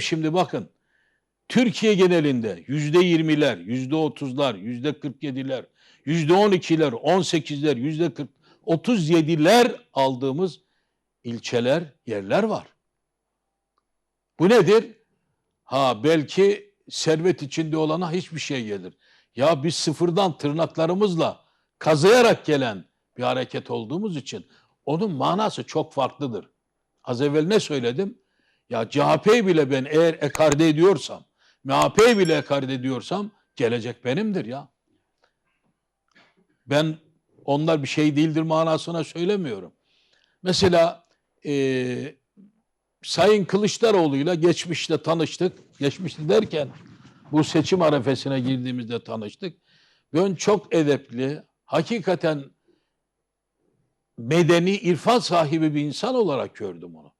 Şimdi bakın Türkiye genelinde yüzde yirmiler, yüzde otuzlar, yüzde kırk yediler, yüzde on ikiler, on sekizler, yüzde kırk, otuz yediler aldığımız ilçeler, yerler var. Bu nedir? Ha belki servet içinde olana hiçbir şey gelir. Ya biz sıfırdan tırnaklarımızla kazıyarak gelen bir hareket olduğumuz için onun manası çok farklıdır. Az evvel ne söyledim? Ya CHP'yi bile ben eğer ekarte ediyorsam, MHP'yi bile ekarte ediyorsam gelecek benimdir ya. Ben onlar bir şey değildir manasına söylemiyorum. Mesela eee Sayın Kılıçdaroğlu'yla geçmişte tanıştık. Geçmişte derken bu seçim arefesine girdiğimizde tanıştık. Ben çok edepli, hakikaten medeni, irfan sahibi bir insan olarak gördüm onu.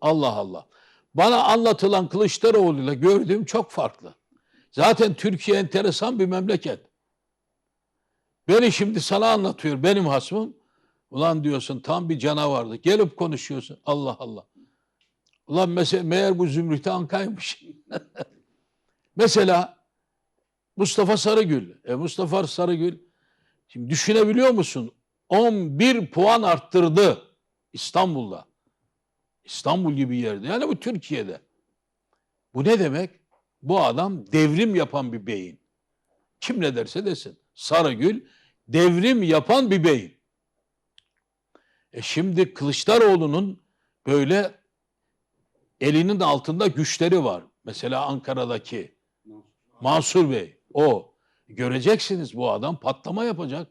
Allah Allah. Bana anlatılan Kılıçdaroğlu'yla gördüğüm çok farklı. Zaten Türkiye enteresan bir memleket. Beni şimdi sana anlatıyor benim hasmım. Ulan diyorsun tam bir canavardı. Gelip konuşuyorsun. Allah Allah. Ulan mesela meğer bu Zümrüt Anka'ymış. mesela Mustafa Sarıgül. E Mustafa Sarıgül şimdi düşünebiliyor musun? 11 puan arttırdı İstanbul'da. İstanbul gibi yerde. Yani bu Türkiye'de. Bu ne demek? Bu adam devrim yapan bir beyin. Kim ne derse desin. Sarıgül devrim yapan bir beyin. E şimdi Kılıçdaroğlu'nun böyle elinin altında güçleri var. Mesela Ankara'daki Mansur Bey o. Göreceksiniz bu adam patlama yapacak.